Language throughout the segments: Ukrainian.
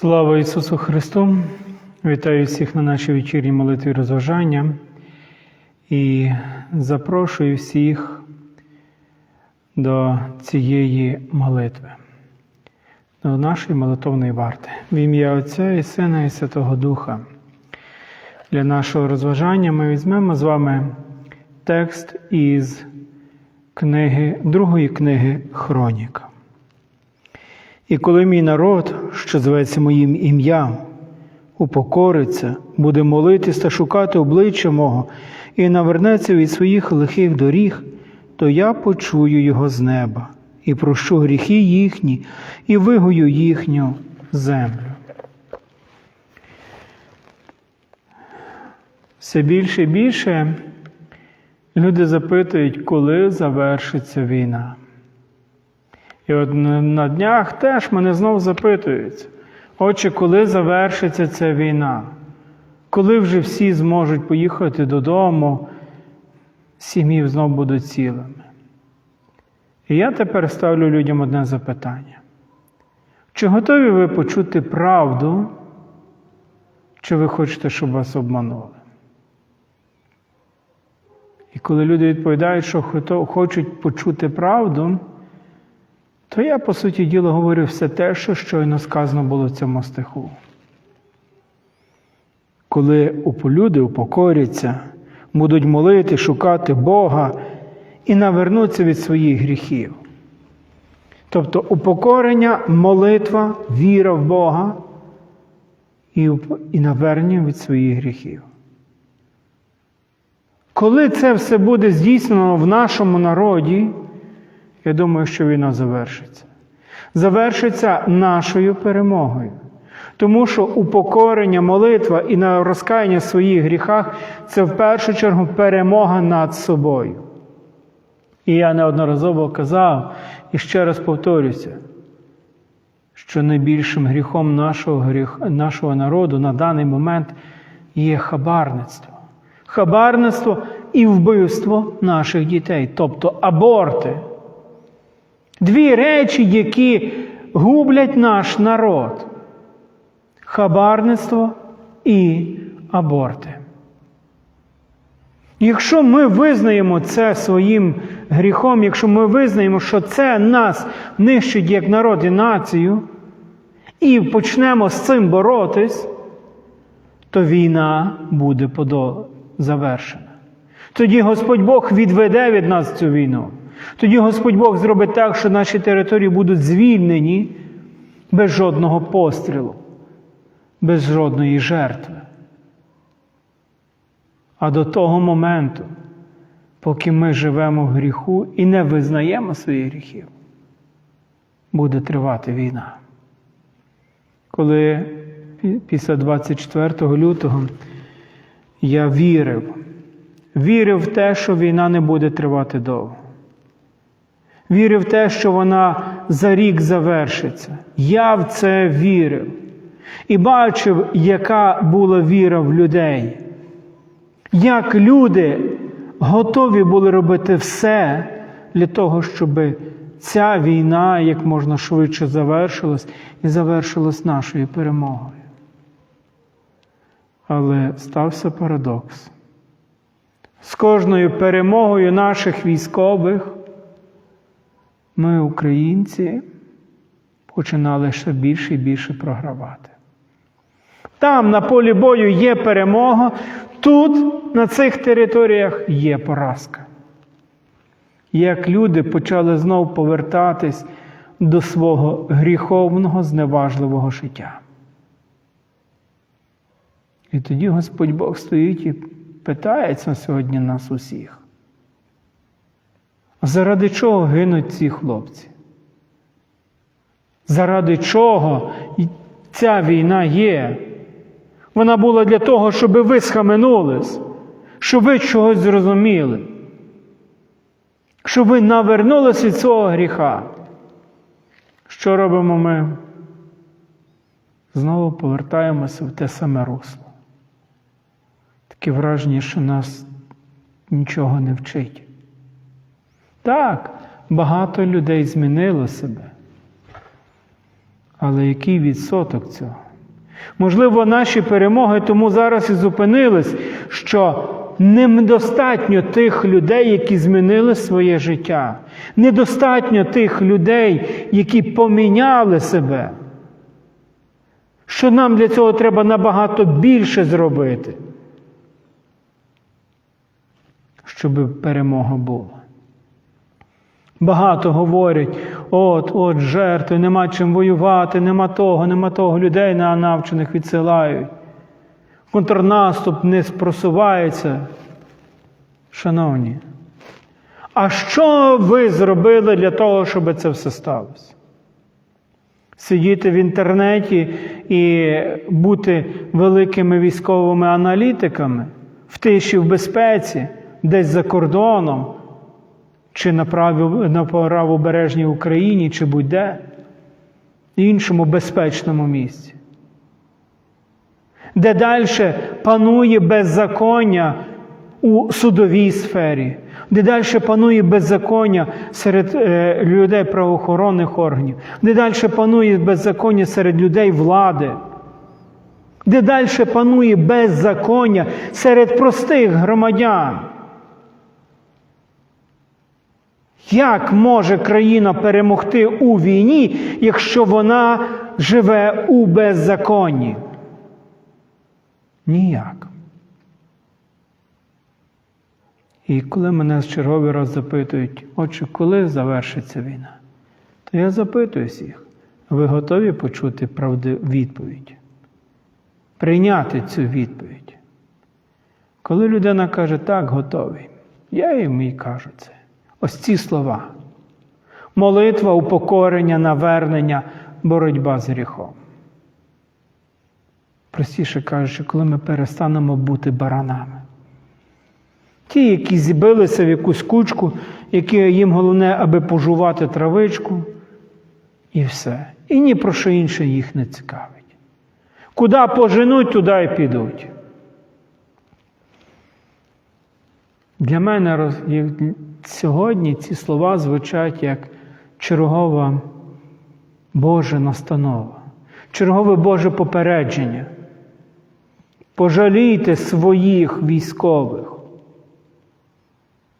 Слава Ісусу Христу! Вітаю всіх на нашій вечірній молитві розважання і запрошую всіх до цієї молитви, до нашої молитовної варти. В ім'я Отця і Сина і Святого Духа. Для нашого розважання ми візьмемо з вами текст із книги, другої книги Хроніка. І коли мій народ, що зветься моїм ім'ям, упокориться, буде молитись та шукати обличчя мого і навернеться від своїх лихих доріг, то я почую його з неба і прощу гріхи їхні, і вигою їхню землю. Все більше і більше люди запитують, коли завершиться війна. І от на днях теж мене знову запитують, отче, коли завершиться ця війна? Коли вже всі зможуть поїхати додому, сім'ї знову будуть цілими? І я тепер ставлю людям одне запитання. Чи готові ви почути правду, чи ви хочете, щоб вас обманули? І коли люди відповідають, що хочуть почути правду, то я, по суті діла, говорю все те, що щойно сказано було в цьому стиху. Коли люди упокоряться, будуть молити, шукати Бога і навернуться від своїх гріхів. Тобто упокорення, молитва, віра в Бога і, і навернення від своїх гріхів. Коли це все буде здійснено в нашому народі, я думаю, що війна завершиться. Завершиться нашою перемогою. Тому що упокорення, молитва і на розкаяння в своїх гріхах це в першу чергу перемога над собою. І я неодноразово казав і ще раз повторюся, що найбільшим гріхом нашого, гріх, нашого народу на даний момент є хабарництво. Хабарництво і вбивство наших дітей, тобто аборти. Дві речі, які гублять наш народ: хабарництво і аборти. Якщо ми визнаємо це своїм гріхом, якщо ми визнаємо, що це нас нищить як народ і націю, і почнемо з цим боротись, то війна буде завершена. Тоді Господь Бог відведе від нас цю війну. Тоді Господь Бог зробить так, що наші території будуть звільнені без жодного пострілу, без жодної жертви. А до того моменту, поки ми живемо в гріху і не визнаємо своїх гріхів, буде тривати війна. Коли після 24 лютого я вірив, вірив в те, що війна не буде тривати довго. Вірив в те, що вона за рік завершиться. Я в це вірив. І бачив, яка була віра в людей. Як люди готові були робити все для того, щоб ця війна як можна швидше завершилась і завершилась нашою перемогою. Але стався парадокс. З кожною перемогою наших військових ми, українці, починали ще більше і більше програвати. Там, на полі бою, є перемога, тут, на цих територіях, є поразка. Як люди почали знову повертатись до свого гріховного, зневажливого життя. І тоді Господь Бог стоїть і питається сьогодні нас усіх. Заради чого гинуть ці хлопці? Заради чого ця війна є? Вона була для того, щоб ви схаменулись, щоб ви чогось зрозуміли, щоб ви навернулись від свого гріха. Що робимо ми? Знову повертаємося в те саме русло. Таке враження, що нас нічого не вчить. Так, багато людей змінило себе. Але який відсоток цього? Можливо, наші перемоги тому зараз і зупинились, що недостатньо тих людей, які змінили своє життя. Недостатньо тих людей, які поміняли себе. Що нам для цього треба набагато більше зробити, щоб перемога була. Багато говорять, от, от, жертви, нема чим воювати, нема того, нема того. Людей навчених відсилають. Контрнаступ не просувається. Шановні, а що ви зробили для того, щоб це все сталося? Сидіти в інтернеті і бути великими військовими аналітиками в тиші, в безпеці, десь за кордоном, чи на, праві, на правобережній Україні, чи будь-де, іншому безпечному місці, де далі панує беззаконня у судовій сфері, де далі панує беззаконня серед е, людей правоохоронних органів, де далі панує беззаконня серед людей влади, де далі панує беззаконня серед простих громадян. Як може країна перемогти у війні, якщо вона живе у беззаконні? Ніяк. І коли мене з черговий раз запитують, отче, коли завершиться війна, то я запитую всіх, ви готові почути правди відповідь? Прийняти цю відповідь. Коли людина каже, так, готовий, я йому і кажу це. Ось ці слова. Молитва, упокорення, навернення, боротьба з гріхом. Простіше кажучи, коли ми перестанемо бути баранами. Ті, які зібилися в якусь кучку, які їм головне, аби пожувати травичку, і все. І ні про що інше їх не цікавить. Куди поженуть, туди і підуть. Для мене сьогодні ці слова звучать як чергова Божа настанова, чергове Боже попередження. Пожалійте своїх військових.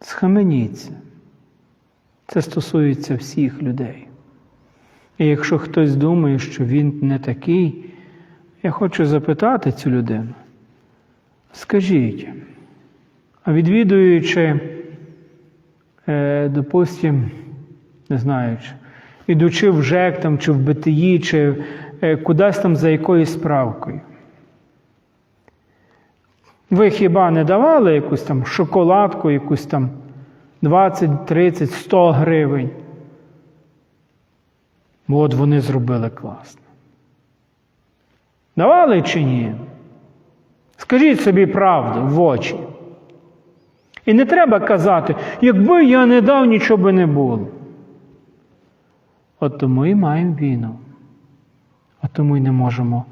Схаменіться. Це стосується всіх людей. І якщо хтось думає, що він не такий, я хочу запитати цю людину. Скажіть, а відвідуючи, допустим, не знаю, ідучи в ЖЕК там, чи в БТІ, чи е, кудись там за якоюсь справкою, ви хіба не давали якусь там шоколадку, якусь там 20, 30, 100 гривень? От вони зробили класно. Давали чи ні? Скажіть собі правду в очі. І не треба казати, якби я не дав, нічого би не було. От тому і маємо війну. От тому і не можемо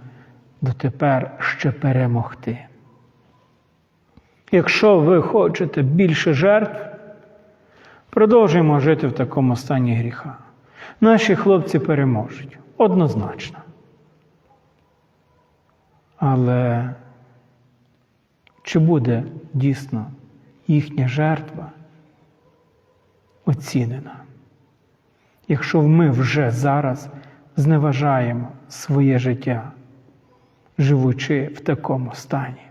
дотепер ще перемогти. Якщо ви хочете більше жертв, продовжуємо жити в такому стані гріха. Наші хлопці переможуть однозначно. Але чи буде дійсно їхня жертва оцінена? Якщо ми вже зараз зневажаємо своє життя, живучи в такому стані?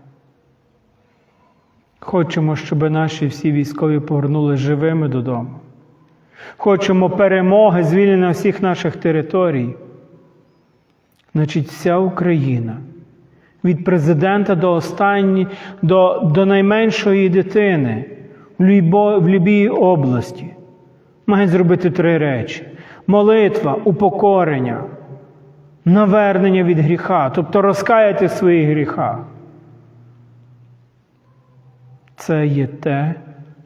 Хочемо, щоб наші всі військові повернулися живими додому. Хочемо перемоги, звільнення всіх наших територій. Значить, вся Україна від президента до останньої, до до найменшої дитини в будь-якій області має зробити три речі: молитва, упокорення, навернення від гріха, тобто розкаяти в своїх гріхах. Це є те,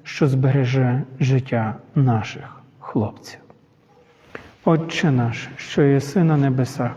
що збереже життя наших хлопців. Отче наш, що єси на небесах,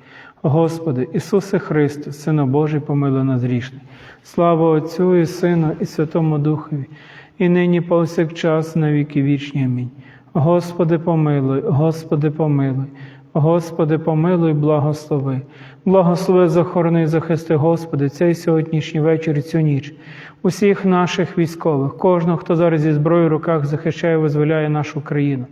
Господи, Ісусе Христе, Сину Божий, помилуй нас грішних. Слава Отцю і Сину, і Святому Духові, і нині повсякчас на віки вічні. Амінь. Господи, помилуй, Господи, помилуй, Господи, помилуй, благослови. Благослови, захорони, захисти, Господи, цей сьогоднішній вечір, і цю ніч, усіх наших військових, кожного, хто зараз зі зброєю в руках захищає, визволяє нашу країну.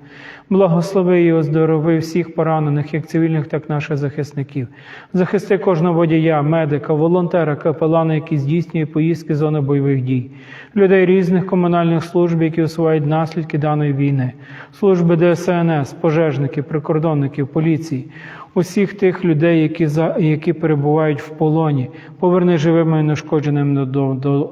Благослови і оздорови всіх поранених, як цивільних, так і наших захисників. Захисти кожного водія, медика, волонтера, капелана, які здійснює поїздки зони бойових дій, людей різних комунальних служб, які усувають наслідки даної війни, служби ДСНС, пожежників, прикордонників, поліції, усіх тих людей, які за які перебувають в полоні, поверни живими і нешкодженими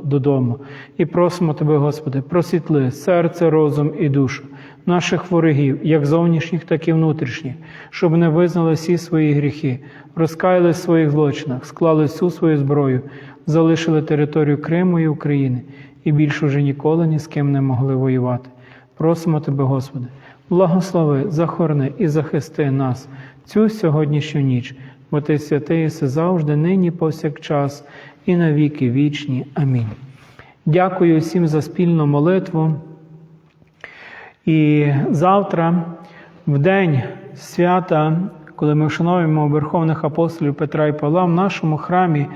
додому. І просимо Тебе, Господи, просвітли серце, розум і душу наших ворогів, як зовнішніх, так і внутрішніх, щоб не визнали всі свої гріхи, розкаялись в своїх злочинах, склали всю свою зброю, залишили територію Криму і України і більше вже ніколи ні з ким не могли воювати. Просимо Тебе, Господи, благослови, захорони і захисти нас цю сьогоднішню ніч, бо Ти святий єси завжди, нині, повсякчас, і на віки вічні. Амінь. Дякую всім за спільну молитву. І завтра, в день свята, коли ми вшановуємо верховних апостолів Петра і Павла, в нашому храмі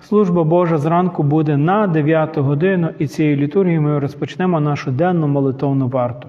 служба Божа зранку буде на 9 годину, і цією літургією ми розпочнемо нашу денну молитовну варту.